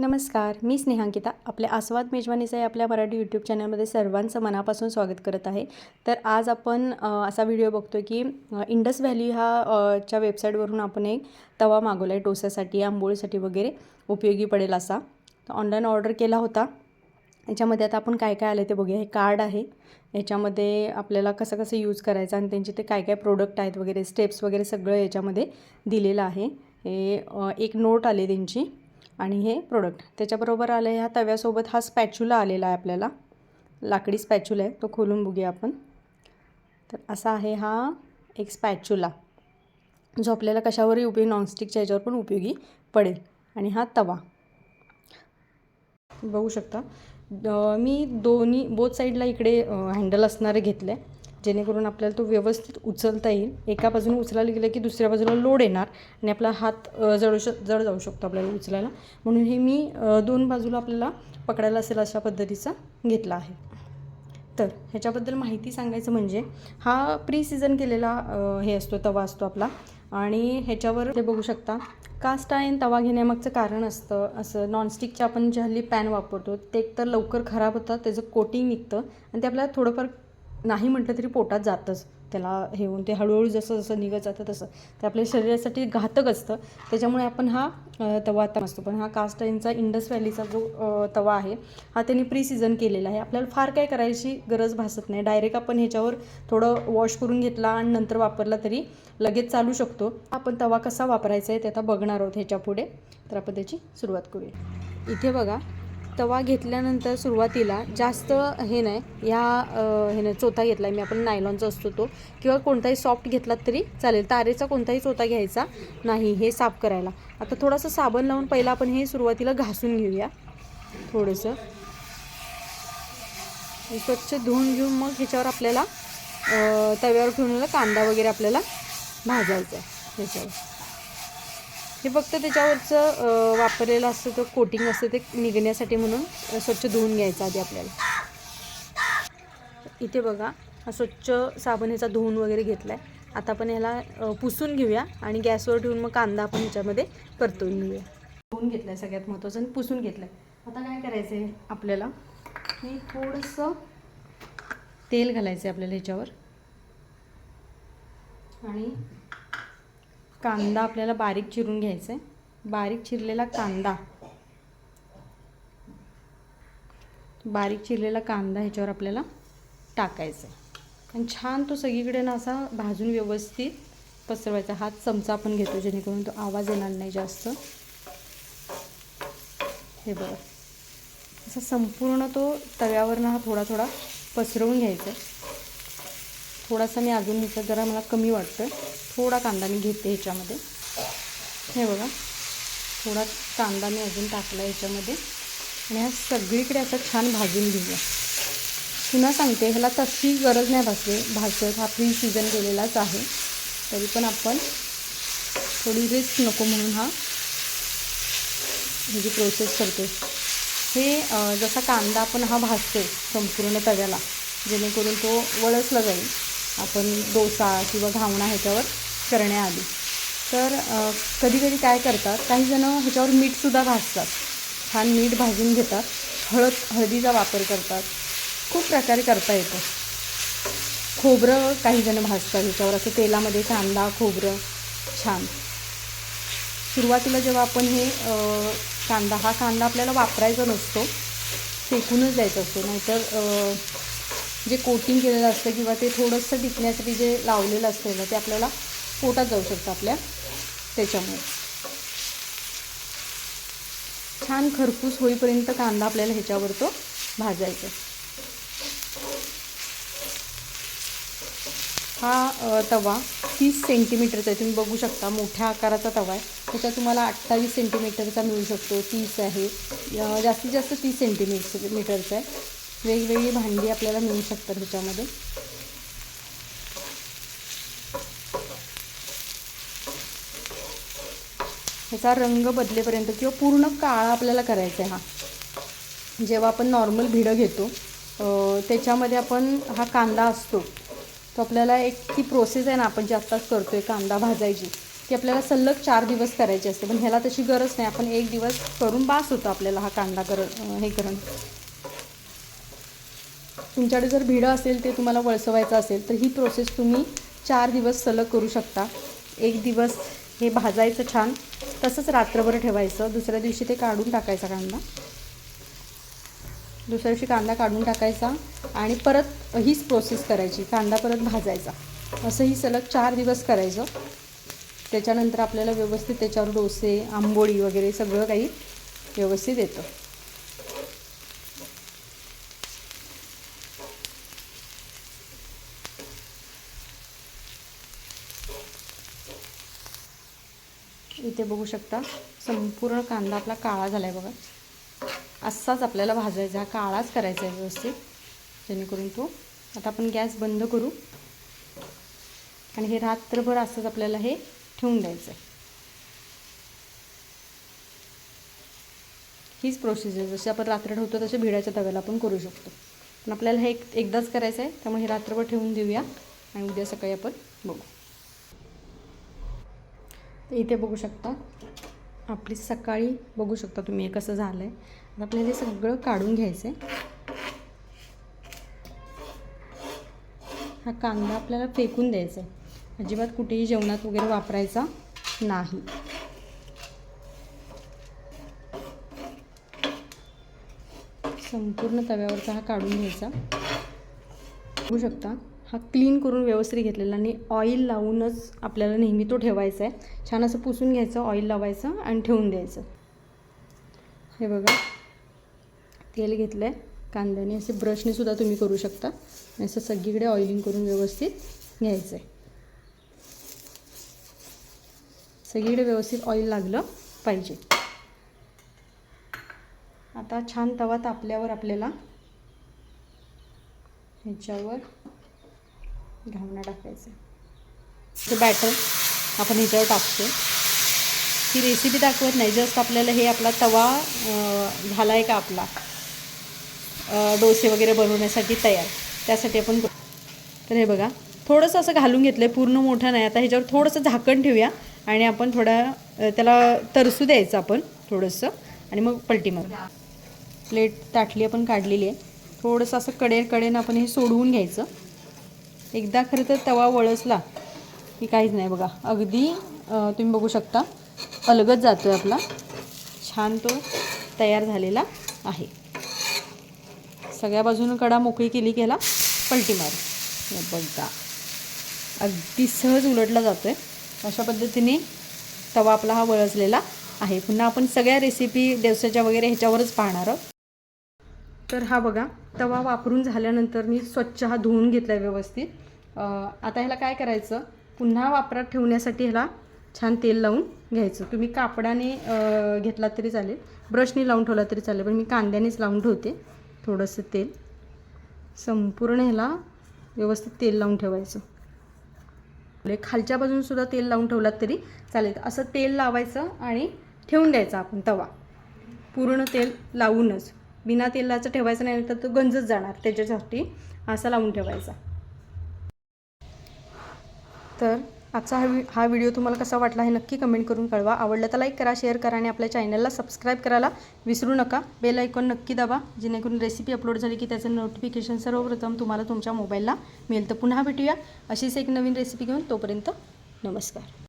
नमस्कार मी स्नेहांकिता. आपल्या आस्वाद मेजवानीचं या आपल्या मराठी यूट्यूब चॅनलमध्ये सर्वांचं मनापासून स्वागत करत आहे. तर आज आपण असा व्हिडिओ बघतो की इंडस व्हॅली हा च्या वेबसाईटवरून आपण एक तवा मागवला आहे डोस्यासाठी आंबोळीसाठी वगैरे उपयोगी पडेल असा. ऑनलाईन ऑर्डर केला होता. याच्यामध्ये आता आपण काय काय आलं ते बघूया. हे कार्ड आहे. याच्यामध्ये आपल्याला कसं कसं यूज करायचं आणि त्यांचे ते काय काय प्रोडक्ट आहेत वगैरे स्टेप्स वगैरे सगळं याच्यामध्ये दिलेलं आहे. हे एक नोट आली त्यांची. आणि हे प्रोडक्ट त्याच्याबरोबर आलं ह्या तव्यासोबत हा स्पॅच्युला आलेला आहे आपल्याला. लाकडी स्पॅच्युला आहे तो खोलून बघूया आपण. तर असा आहे हा एक स्पॅच्युला जो आपल्याला कशावरही उपयोगी नॉनस्टिकच्या ह्याच्यावर पण उपयोगी पडेल. आणि हा तवा. बघू शकता. मी दोन्ही बोथ साईडला इकडे हँडल असणारे घेतले. जेणेकरून आपल्याला तो व्यवस्थित उचलता येईल. एका बाजूने उचलायला गेलं की दुसऱ्या बाजूला लोड येणार आणि आपला हात जळू श जड जाऊ शकतो आपल्याला उचलायला. म्हणून हे मी दोन बाजूला आपल्याला पकडायला असेल अशा पद्धतीचा घेतला आहे. तर ह्याच्याबद्दल माहिती सांगायचं म्हणजे हा प्री सीझन केलेला हे असतो तवा असतो आपला. आणि ह्याच्यावर ते बघू शकता कास्ट आयन तवा घेण्यामागचं कारण असतं असं नॉनस्टिकचे आपण जे हल्ली पॅन वापरतो ते एकतर लवकर खराब होतं त्याचं कोटिंग निघतं आणि ते आपल्याला थोडंफार नाही म्हटलं तरी पोटात जातंच. त्याला हे होऊन ते हळूहळू जसं जसं निघत जातं तसं. ते आपल्या शरीरासाठी घातक असतं. त्याच्यामुळे आपण हा तवा आता असतो पण हा कास्टाईनचा इंडस व्हॅलीचा जो तवा आहे हा त्यांनी प्री सीझन केलेला आहे. आपल्याला फार काय करायची गरज भासत नाही. डायरेक्ट आपण ह्याच्यावर थोडं वॉश करून घेतला आणि नंतर वापरला तरी लगेच चालू शकतो. आपण तवा कसा वापरायचा आहे ते आता बघणार आहोत ह्याच्या पुढे. तर आपण त्याची सुरुवात करूया. इथे बघा तवा घेतल्यानंतर सुरुवातीला जास्त हे नाही ह्या ह्याने चोथा घेतला आहे मी आपण नायलॉनचा असतो तो. किंवा कोणताही सॉफ्ट घेतलात तरी चालेल. तारेचा कोणताही चोथा घ्यायचा नाही हे साफ करायला. आता थोडंसं साबण लावून पहिला आपण हे सुरुवातीला घासून घेऊया. थोडंसं. स्वच्छ धुवून घेऊन मग ह्याच्यावर आपल्याला तव्यावर ठेवलेला कांदा वगैरे आपल्याला भाजायचा आहे. ह्याच्यावर. हे फक्त त्याच्यावरचं वापरलेलं असतं तर कोटिंग असतं ते निघण्यासाठी म्हणून स्वच्छ धुवून घ्यायचं आधी आपल्याला. इथे बघा हा स्वच्छ साबण ह्याचा धुवून वगैरे घेतला आहे आता आपण ह्याला पुसून घेऊया आणि गॅसवर ठेवून मग कांदा आपण ह्याच्यामध्ये परतवून घेऊया. धुवून घेतला आहे सगळ्यात महत्त्वाचं आणि पुसून घेतलं आहे आता काय करायचं आहे आपल्याला? हे थोडंसं तेल घालायचं आहे आपल्याला ह्याच्यावर. आणि कांदा आपल्याला बारीक चिरून घ्यायचा आहे बारीक चिरलेला कांदा. बारीक चिरलेला कांदा ह्याच्यावर आपल्याला टाकायचा आहे आणि छान तो सगळीकडे ना असा भाजून व्यवस्थित पसरवायचा. हात चमचा आपण घेतो जेणेकरून तो आवाज येणार नाही जास्त. हे बघा. असा संपूर्ण तो तव्यावरनं हा थोडा थोडा पसरवून घ्यायचा आहे थोडासा मी अजून ह्याचा जरा मला कमी वाटतं थोडा कांदा मी घेते ह्याच्यामध्ये. हे बघा थोडा कांदा मी अजून टाकला ह्याच्यामध्ये. आणि ह्या सगळीकडे असं छान भाजून घेऊया. पुन्हा सांगते ह्याला तशी गरज नाही भासते भाजत हा प्री सीझन केलेलाच आहे. तरी पण आपण थोडी रिस्क नको म्हणून हा म्हणजे जी प्रोसेस करतो हे जसा कांदा आपण हा भाजतो संपूर्ण तव्याला जेणेकरून तो वळसला जाईल. आपण डोसा किंवा घावणा ह्याच्यावर करण्याआधी. तर कधीकधी कधी कधी काय करतात काहीजणं ह्याच्यावर मीठसुद्धा भाजतात छान मीठ भाजून घेतात. हळद हळदीचा वापर करतात. खूप प्रकारे करता येतं. खोबरं काहीजणं भाजतात ह्याच्यावर. असं तेलामध्ये कांदा खोबरं छान. सुरुवातीला जेव्हा आपण हे कांदा हा कांदा आपल्याला वापरायचा नसतो फेकूनच द्यायचा असतो. नाहीतर जे कोटिंग केलेलं असतं किंवा ते थोडंसं टिकण्यासाठी जे लावलेलं असतं ना ते आपल्याला पोटात जाऊ शकतं आपल्या त्याच्यामुळे. छान खरपूस होईपर्यंत कांदा आपल्याला ह्याच्यावर तो भाजायचा. हा तवा तीस सेंटीमीटरचा आहे. तुम्ही बघू शकता मोठ्या आकाराचा तवा आहे. त्याच्यात तुम्हाला अठ्ठावीस सेंटीमीटरचा मिळू शकतो. तीस आहे. जास्तीत जास्त तीस सेंटीमीटर मीटरचा आहे. वेगवेगळी भांडी आपल्याला मिळू शकतात ह्याच्यामध्ये. ह्याचा रंग बदलेपर्यंत किंवा पूर्ण काळा आपल्याला करायचा आहे हा. जेव्हा आपण नॉर्मल भिडं घेतो त्याच्यामध्ये आपण हा कांदा असतो. तो आपल्याला एक ती प्रोसेस आहे ना आपण जी आत्ताच करतो आहे कांदा भाजायची ती आपल्याला सलग चार दिवस करायची असते. पण ह्याला तशी गरज नाही. आपण एक दिवस करून बास होतो आपल्याला हा कांदा कर हे करून. तुमच्याकडे जर भिडं असेल ते तुम्हाला वळसवायचं असेल तर ही प्रोसेस तुम्ही चार दिवस सलग करू शकता. एक दिवस हे भाजायचं छान तसंच रात्रभर ठेवायचं. दुसऱ्या दिवशी ते काढून टाकायचा कांदा. दुसऱ्या दिवशी कांदा काढून टाकायचा आणि परत हीच प्रोसेस करायची कांदा परत भाजायचा. असं ही सलग चार दिवस करायचं. त्याच्यानंतर आपल्याला व्यवस्थित त्याच्यावर डोसे आंबोळी वगैरे सगळं काही व्यवस्थित येतं. इथे बघू शकता. संपूर्ण कांदा आपला काळा झाला आहे बघा. असाच आपल्याला भाजायचा हा काळाच करायचा आहे व्यवस्थित. जेणेकरून तो आता आपण गॅस बंद करू. आणि हे रात्रभर असंच आपल्याला हे ठेवून द्यायचं आहे हीच प्रोसिजर जशी आपण रात्र ठेवतो तसे भिडाच्या तव्याला आपण करू शकतो. पण आपल्याला हे एक एकदाच करायचं आहे त्यामुळे हे रात्रभर ठेवून देऊया. आणि उद्या सकाळी आपण बघू. तर इथे बघू शकता. आपली सकाळी बघू शकता तुम्ही हे कसं झालं आहे आता आपल्याला हे सगळं काढून घ्यायचं आहे हा कांदा आपल्याला फेकून द्यायचा आहे अजिबात कुठेही जेवणात वगैरे वापरायचा नाही. संपूर्ण तव्यावरचा हा काढून घ्यायचा. बघू शकता. हा क्लीन करून व्यवस्थित घेतलेला आणि ऑइल लावूनच आपल्याला नेहमी तो ठेवायचा आहे. छान असं पुसून घ्यायचं ऑइल लावायचं आणि ठेवून द्यायचं. हे बघा तेल घेतलं आहे कांद्याने असे ब्रशनेसुद्धा तुम्ही करू शकता. आणि असं सगळीकडे ऑइलिंग करून व्यवस्थित घ्यायचं आहे सगळीकडे व्यवस्थित ऑइल लागलं पाहिजे. आता छान तवा तापल्यावर आपल्याला ह्याच्यावर घावणा टाकायचं. ते बॅटर आपण ह्याच्यावर टाकतो. ही रेसिपी दाखवत नाही जस्ट आपल्याला हे आपला तवा झाला आहे का आपला? डोसे वगैरे बनवण्यासाठी तयार. त्यासाठी आपण तर हे बघा थोडंसं असं घालून घेतलं आहे पूर्ण मोठं नाही. आता ह्याच्यावर थोडंसं झाकण ठेवूया आणि आपण थोडा त्याला तरसू द्यायचं आपण थोडंसं आणि मग पलटी मारू प्लेट ताटली आपण काढलेली आहे. थोडंसं असं कडेन कडेनं आपण हे सोडवून घ्यायचं. एकदा खरं तर तवा वळसला की काहीच नाही बघा. अगदी तुम्ही बघू शकता अलगत जातो आहे आपला. छान तो तयार झालेला आहे. सगळ्या बाजूनं कडा मोकळी केली की ह्याला पलटी मार. बघा. अगदी सहज उलटला जातो आहे अशा पद्धतीने तवा आपला हा वळसलेला आहे. पुन्हा आपण सगळ्या रेसिपी देवसाच्या वगैरे ह्याच्यावरच पाहणार आहोत. तर हा बघा तवा वापरून झाल्यानंतर मी स्वच्छ हा धुवून घेतला आहे व्यवस्थित आता ह्याला काय करायचं? पुन्हा वापरात ठेवण्यासाठी ह्याला छान तेल लावून घ्यायचं. तुम्ही कापडाने घेतला घेतलात तरी चालेल. ब्रशने लावून ठेवला तरी चालेल पण मी कांद्यानेच लावून ठेवते थोडंसं तेल. संपूर्ण ह्याला व्यवस्थित तेल लावून ठेवायचं. म्हणजे खालच्या बाजूनसुद्धा तेल लावून ठेवलात तरी चालेल. असं तेल लावायचं आणि ठेवून द्यायचा आपण तवा. पूर्ण तेल लावूनच. बिना तेलाचं ठेवायचं नाही तर तो गंजच जाणार त्याच्यासाठी. असा लावून ठेवायचा. तर आजचा हा व्हि हा व्हिडिओ तुम्हाला कसा वाटला हे नक्की कमेंट करून कळवा. आवडलं तर लाईक करा शेअर करा आणि आपल्या चॅनलला सबस्क्राईब करायला विसरू नका. बेल आयकॉन नक्की दाबा जेणेकरून रेसिपी अपलोड झाली की त्याचं नोटिफिकेशन सर्वप्रथम तुम्हाला तुमच्या मोबाईलला मिळेल तर पुन्हा भेटूया अशीच एक नवीन रेसिपी घेऊन. तोपर्यंत नमस्कार.